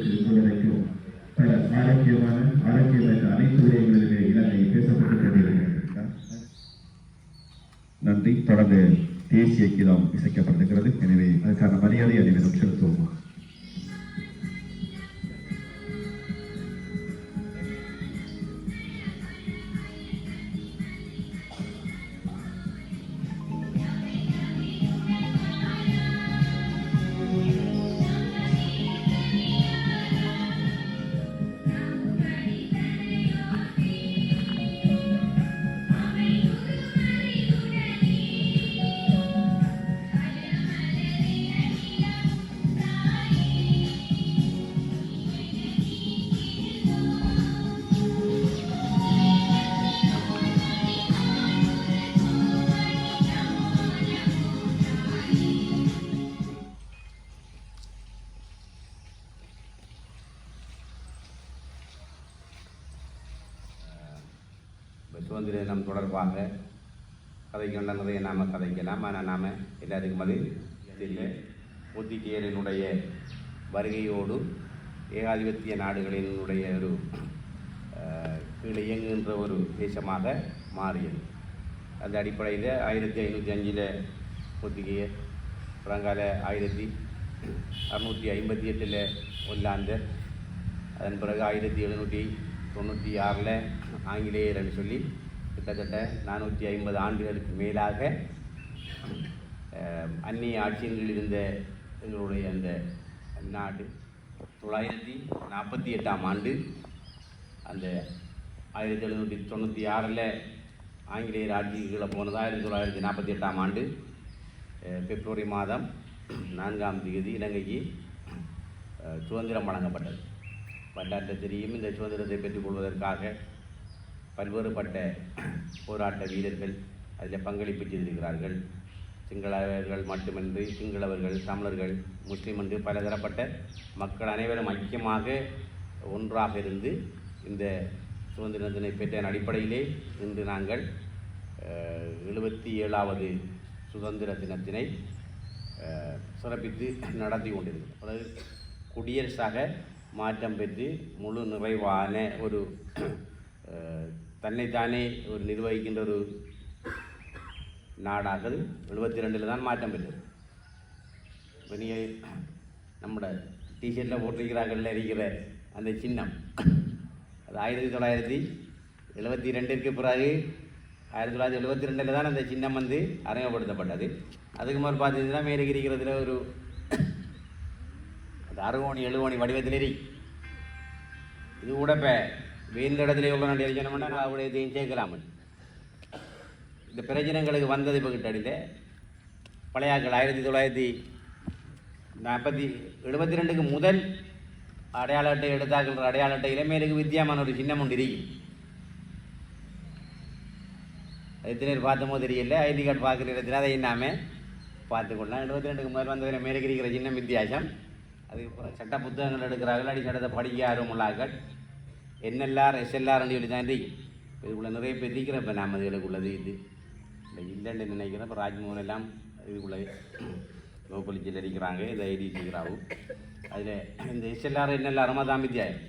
சமூகத்தில் உள்ளடக்கும் பல ஆரோக்கியமான ஆரோக்கியமற்ற அனைத்து விடயங்களிலே இலங்கை பேசப்பட்டுக் கொண்டிருக்கிறது. நன்றி. தொடர்ந்து தேசிய கீதம் இசைக்கப்படுகிறது. எனவே அதற்கான மரியாதை அனைவரும் செலுத்துவோம். வாங்க தொடர்பாக கதைக்கொண்ட நிறைய நாம் கதைக்கலாம் ஆனால் நாம் எல்லாத்துக்கும் அது இல்லை ஒத்திகையலினுடைய வருகையோடு ஏகாதிபத்திய நாடுகளினுடைய ஒரு கீழே இயங்குகின்ற ஒரு தேசமாக மாறியது. அந்த அடிப்படையில் ஆயிரத்தி ஐநூற்றி அஞ்சில் ஒத்திகையை புறங்கால ஆயிரத்தி அறுநூற்றி ஐம்பத்தி எட்டில் ஒல்லாந்தர் அதன் பிறகு ஆயிரத்தி எழுநூற்றி தொண்ணூற்றி ஆறில் ஆங்கிலேயர்னு சொல்லி கிட்டத்தட்ட நானூற்றி ஐம்பது ஆண்டுகளுக்கு மேலாக அந்நிய ஆட்சியங்களில் இருந்த எங்களுடைய அந்த நாடு தொள்ளாயிரத்தி நாற்பத்தி எட்டாம் ஆண்டு அந்த ஆயிரத்தி எழுநூற்றி தொண்ணூற்றி ஆறில் ஆங்கிலேயர் ஆட்சிக்கு போனது ஆயிரத்தி தொள்ளாயிரத்தி நாற்பத்தி எட்டாம் ஆண்டு பிப்ரவரி மாதம் நான்காம் தேதி இலங்கைக்கு சுதந்திரம் வழங்கப்பட்டது. பண்டாட்ட தெரியும் இந்த சுதந்திரத்தை பெற்றுக்கொள்வதற்காக பல்வேறுபட்ட போராட்ட வீரர்கள் அதில் பங்களிப்பு செய்திருக்கிறார்கள். சிங்களவர்கள் மட்டுமின்றி சிங்களவர்கள் தமிழர்கள் முஸ்லீம் என்று பலதரப்பட்ட மக்கள் அனைவரும் ஐக்கியமாக ஒன்றாக இருந்து இந்த சுதந்திர தினை பெற்ற அடிப்படையிலே இன்று நாங்கள் எழுபத்தி ஏழாவது சுதந்திர தினத்தினை சிறப்பித்து நடத்தி கொண்டிருக்கிறோம். அதாவது குடியரசாக மாற்றம் பெற்று முழு நிறைவான ஒரு தன்னைத்தானே ஒரு நிர்வகிக்கின்ற ஒரு நாடாக எழுபத்தி ரெண்டில் தான் மாற்றம் பெற்றது. இப்போ நீங்கள் நம்மட டிஷர்ட்டில் போட்டிருக்கிறார்கள் இருக்கிற அந்த சின்னம். அது ஆயிரத்தி தொள்ளாயிரத்தி எழுபத்தி ரெண்டிற்கு பிறகு ஆயிரத்தி தொள்ளாயிரத்தி எழுபத்தி ரெண்டில் தான் அந்த சின்னம் வந்து அறிமுகப்படுத்தப்பட்டது. அதுக்கு மேலே பார்த்தீங்கன்னா மேலே இருக்கிறதுல ஒரு அது அறுகோணி எழுகோணி வடிவத்தில் இது கூட இப்போ வேந்த இடத்துல உள்ள நாட்டு எரிக்கணும்னா நான் இதையும் சேர்க்கலாமல் இந்த பிரச்சனைகளுக்கு வந்தது இப்போ கிட்டடியில் பழையாக்கள் ஆயிரத்தி தொள்ளாயிரத்தி நாற்பத்தி எழுபத்தி ரெண்டுக்கு முதல் அடையாள அட்டை எடுத்தாக்கிற அடையாள அட்டை மேலுக்கு வித்தியாமான ஒரு சின்னம் ஒன்று இருக்கும் எத்தனை பேர் பார்த்தமோ தெரியல. ஐடி கார்டு பார்க்குற இடத்துல அதை இன்னாமல் பார்த்துக்கொள்ளலாம் எழுபத்தி ரெண்டுக்கு முதல் வந்ததில் மேலே இருக்கிற சின்னம் வித்தியாசம். அது சட்ட புத்தகங்கள் எடுக்கிறார்கள். அடி சட்டத்தை படிக்க ஆர்வமுள்ளாக்கள் என்எல்ஆர் எஸ்எல்ஆர்னு சொல்லி தான் இருக்கு இதுக்குள்ளே நிறைய பேர் இருக்கிறேன் இப்போ நாம் இதுக்குள்ளது இது. இல்லை இல்லைன்னு நினைக்கிறேன் இப்போ ராஜ்மோகன் எல்லாம் இதுக்குள்ளே லோக்கலிச்சில் இருக்கிறாங்க. இந்த ஐடி இருக்கிறாவும் அதில் இந்த எஸ்எல்ஆர் என்எல்ஆர் தான் வித்தியாயம்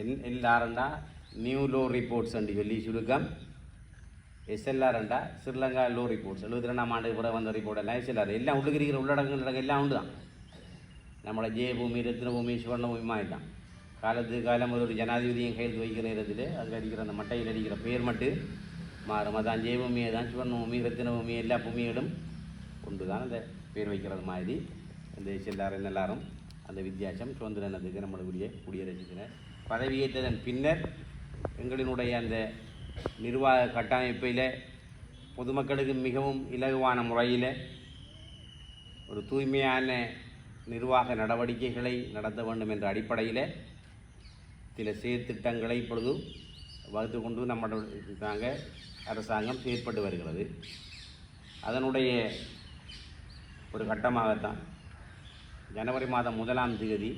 என்எல்ஆர்ண்டா நியூ லோ ரிப்போர்ட்ஸ் சொல்லி சுருக்கம். எஸ்எல்ஆர்ண்டா ஸ்ரீலங்கா லோ ரிப்போர்ட்ஸ். எழுபத்தி ரெண்டாம் ஆண்டுக்கு பிறகு வந்த ரிப்போர்ட் எல்லாம் எஸ்எல்ஆர். எல்லாம் உள்ளுக்கு இருக்கிற உள்ளடக்கம் எல்லாம் உண்டு தான் நம்மளோட ஜெயபூமி ரத்னபூமி சுவர்ணபூமி மாதிரி தான் காலத்து காலம் ஒரு ஜனாதிபதியும் கையில் வைக்கிற நேரத்தில் அதில் அடிக்கிற அந்த மட்டையில் அடிக்கிற பெயர் மட்டு மாறும் அதான் ஜெயபூமியை தான் சுவர்ணபூமி ரத்தினபூமி எல்லா பூமிகளும் கொண்டு தான் அந்த பேர் வைக்கிறது மாதிரி இந்த எல்லாரும் எல்லாரும் அந்த வித்தியாசம் சுதந்திரனத்துக்கு நம்மளுடைய குடியரசு பதவியேற்றதன் பின்னர் எங்களினுடைய அந்த நிர்வாக கட்டமைப்பில் பொதுமக்களுக்கு மிகவும் இலகுவான முறையில் ஒரு தூய்மையான நிர்வாக நடவடிக்கைகளை நடத்த வேண்டும் என்ற அடிப்படையில் சில சீர்திட்டங்களை இப்பொழுது வகுத்து கொண்டு நம்மளோட அரசாங்கம் செயற்பட்டு வருகிறது. அதனுடைய ஒரு கட்டமாகத்தான். ஜனவரி மாதம் முதலாம் தேதி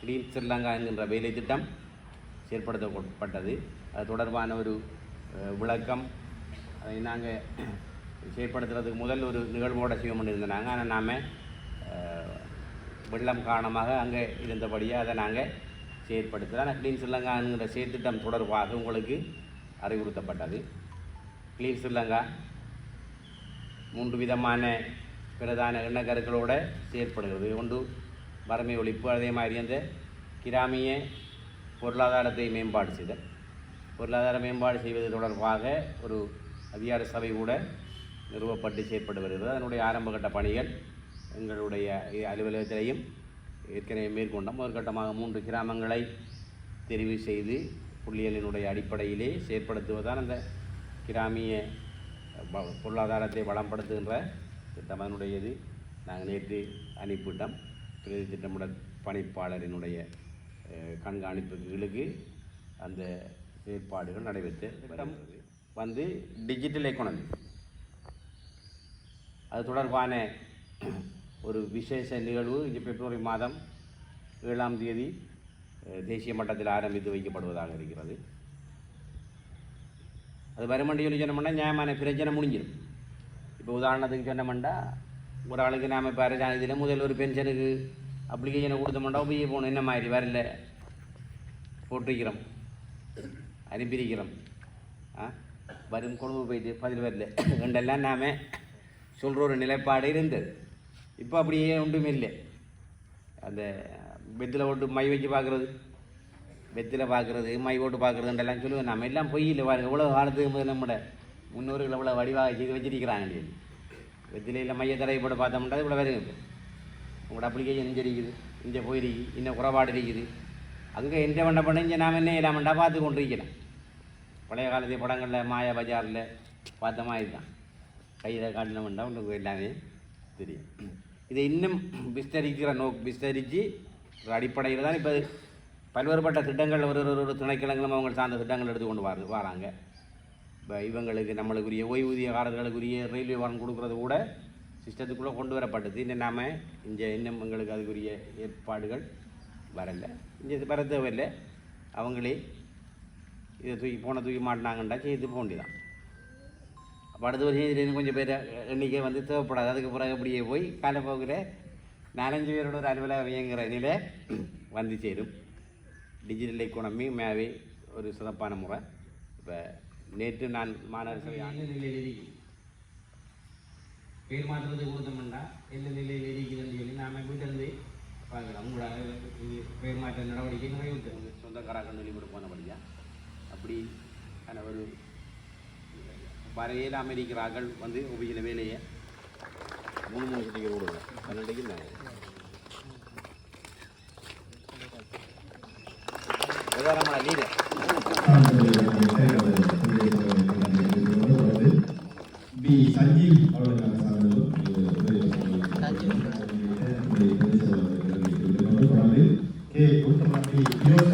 கிளீன் ஸ்ரீலங்கா என்கின்ற வேலை திட்டம் செயற்படுத்தப்பட்டது. அது தொடர்பான ஒரு விளக்கம் அதை நாங்கள் செயற்படுத்துறதுக்கு முதல் ஒரு நிகழ்வோட செய்ய பண்ணியிருந்தாங்க ஆனால் நாம் வெள்ளம் காரணமாக அங்கே இருந்தபடியே அதை நாங்கள் செயற்படுத்துகிறார் க்ளீன் ஸ்ரீலங்காங்கிற செயற்திட்டம் தொடர்பாக உங்களுக்கு அறிவுறுத்தப்பட்டது. க்ளீன் ஸ்ரீலங்கா மூன்று விதமான பிரதான எண்ணக்கருக்களோடு செயற்படுகிறது. ஒன்று வறுமை ஒழிப்பு அதே மாதிரி அந்த கிராமிய பொருளாதாரத்தை மேம்பாடு செய்தல். பொருளாதார மேம்பாடு செய்வது தொடர்பாக ஒரு அதிகார சபை கூட நிறுவப்பட்டு செயற்பட்டு வருகிறது. அதனுடைய ஆரம்பகட்ட பணிகள் எங்களுடைய அலுவலகத்திலையும் ஏற்கனவே மேற்கொண்ட முதற்கட்டமாக மூன்று கிராமங்களை தெரிவு செய்து புள்ளியலினுடைய அடிப்படையிலே செயற்படுத்துவதுதான் அந்த கிராமிய பொருளாதாரத்தை வளம்படுத்துகின்ற திட்டம் அதனுடையது நாங்கள் நேற்று அனுப்பிவிட்டோம். பிரதி திட்டமிடல் பணிப்பாளரினுடைய கண்காணிப்புகளுக்கு கண்காணிப்புக்கு அந்த செயற்பாடுகள் நடைபெற்று திட்டம் வந்து டிஜிட்டல் எக்கானமி அது தொடர்பான ஒரு விசேஷ நிகழ்வு இங்கே பிப்ரவரி மாதம் ஏழாம் தேதி தேசிய மட்டத்தில் ஆரம்பித்து வைக்கப்படுவதாக இருக்கிறது. அது வருமண்டி சொல்லி சொன்னோம்னா நியாயமான பிரச்சனை முடிஞ்சிடும். இப்போ உதாரணத்துக்கு சொன்னோம்னா ஒரு ஆளுக்கு நாம் இப்போ அரசாங்க இதில் முதல் ஒரு பென்ஷனுக்கு அப்ளிகேஷனை கொடுத்தோம்னா போய் போகணும் என்ன மாதிரி வரல? போட்டிருக்கிறோம். அனுப்பியிருக்கிறோம். ஆ? வரும் கொழும்பு போயிட்டு பதில் வரல. ரெண்டெல்லாம் நாம் சொல்கிற ஒரு நிலைப்பாடு இருந்தது. இப்போ அப்படியே ஒன்றுமே இல்லை. அந்த பெத்தில் ஓட்டு மை வச்சு பார்க்குறது வெத்தில பார்க்குறது மை ஓட்டு பார்க்குறதுன்றெல்லாம் சொல்லுவேன். நம்ம எல்லாம் பொய் இல்லை பாருங்க. இவ்வளோ காலத்துக்கு முதல்ல நம்மட முன்னோர்கள் இவ்வளோ வடிவாக செய்து வச்சிருக்கிறாங்க வெத்தில இல்லை மைய தடவை போட்டு பார்த்தோம்னா இவ்வளோ வருங்க இப்போ உங்களோட அப்ளிகேஷன் இங்கே இருக்குது. இங்கே போயிருக்கு. இன்னும் குறைபாடு இருக்குது. அங்கே எந்த பண்ண பண்ண இங்கே நாம் என்ன இல்லாமண்டா பார்த்து கொண்டு பழைய காலத்து படங்களில் மாயா பஜாரில் பார்த்த மாதிரி தான் கையில் காட்டினவண்டா உங்களுக்கு எல்லாமே தெரியும். இதை இன்னும் விஸ்தரிக்கிற நோக் விஸ்தரித்து ஒரு அடிப்படையில் தான் இப்போ பல்வேறுபட்ட திட்டங்கள் ஒரு ஒரு ஒரு துணைக்கிழங்களும் அவங்க சார்ந்த திட்டங்கள் எடுத்து கொண்டு வர வராங்க. இப்போ இவங்களுக்கு நம்மளுக்குரிய ஓய்வூதியக்காரர்களுக்குரிய ரயில்வே வாரம் கொடுக்குறது கூட சிஸ்டத்துக்குள்ளே கொண்டு வரப்பட்டது. இன்னும் நாம் இங்கே இன்னும் எங்களுக்கு அதுக்குரிய ஏற்பாடுகள் வரலை. இங்கே வர தேவையில்லை. அவங்களே இதை தூக்கி போன தூக்கி மாட்டினாங்கண்டா செய்து போண்டிதான். அப்போ அடுத்த வருஷம் இதுல இன்னும் கொஞ்சம் பேர் எண்ணிக்கை வந்து தேவைப்படாது. அதுக்கு பிறகு அப்படியே போய் காலப்போக்கில் நாலஞ்சு பேரோட ஒரு அலுவலகம் இயங்குகிற நிலை வந்து சேரும். டிஜிட்டல் எக்கானமி மேவே ஒரு சிறப்பான முறை. இப்போ நேற்று நான் மாநகர சபை ஆண்டு நிலையில் பேர் மாற்றுறது கொடுத்தோம்னா எந்த நிலையில் இருக்குதுன்னு சொல்லி நாம வீட்டிலேருந்து பார்க்கலாம் உங்களோட இது பேர் மாற்ற நடவடிக்கை நிறைவேற்று சொந்தக்காராக்கள் சொல்லி கூட போனபடியா? அப்படி ஆன ஒரு வரையில் அமெரிக்கிறார்கள் வந்து உபயோக வேலையை மூணு மூணு டிக்கெட் கொடுக்குறேன் பன்னெண்டுக்கு நான் உதாரணமான லீடர் பி சஞ்சீவ் அவர்களுக்கான தொடர்ந்து கே. உத்தமி யோசன்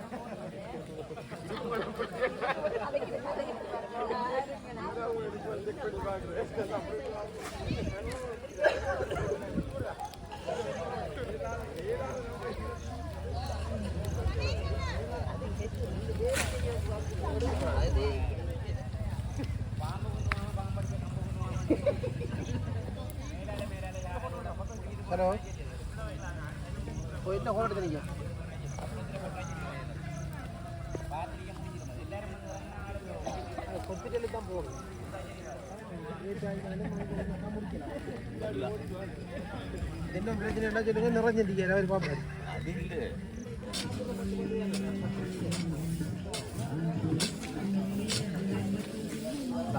ഹലോ. പോയിട്ട് ഹോൾ എടുത്ത് നിൽക്കാം ഹോസ്പിറ്റലിൽ തന്നെ പോകും എന്നെ വിളിച്ചിട്ട് എന്നാ ചൊല്ലുക നിറഞ്ഞിരിക്കാൻ അവർ പാപ്പ. അതില്ലേ?